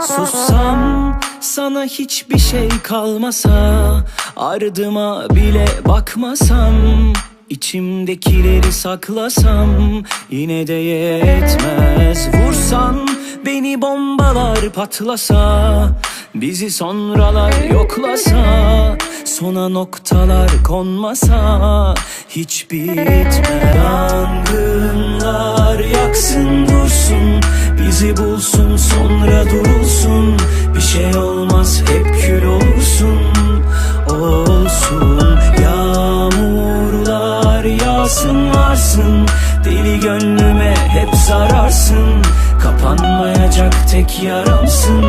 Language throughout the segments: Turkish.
Sussam sana hiçbir şey kalmasa Ardıma bile bakmasam İçimdekileri saklasam Yine de yetmez. Vursan beni bombalar patlasa Bizi sonralar yoklasa Sona noktalar konmasa Hiç bitmez Yangınlar yaksın dursun Bizi bulsun sonra durulsun Bir şey olmaz hep kül olsun. Olsun Yağmurlar yağsın varsın Deli gönlüme hep zararsın Kapanmayacak tek yaramsın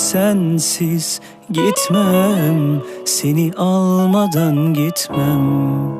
sensiz gitmem. Seni almadan gitmem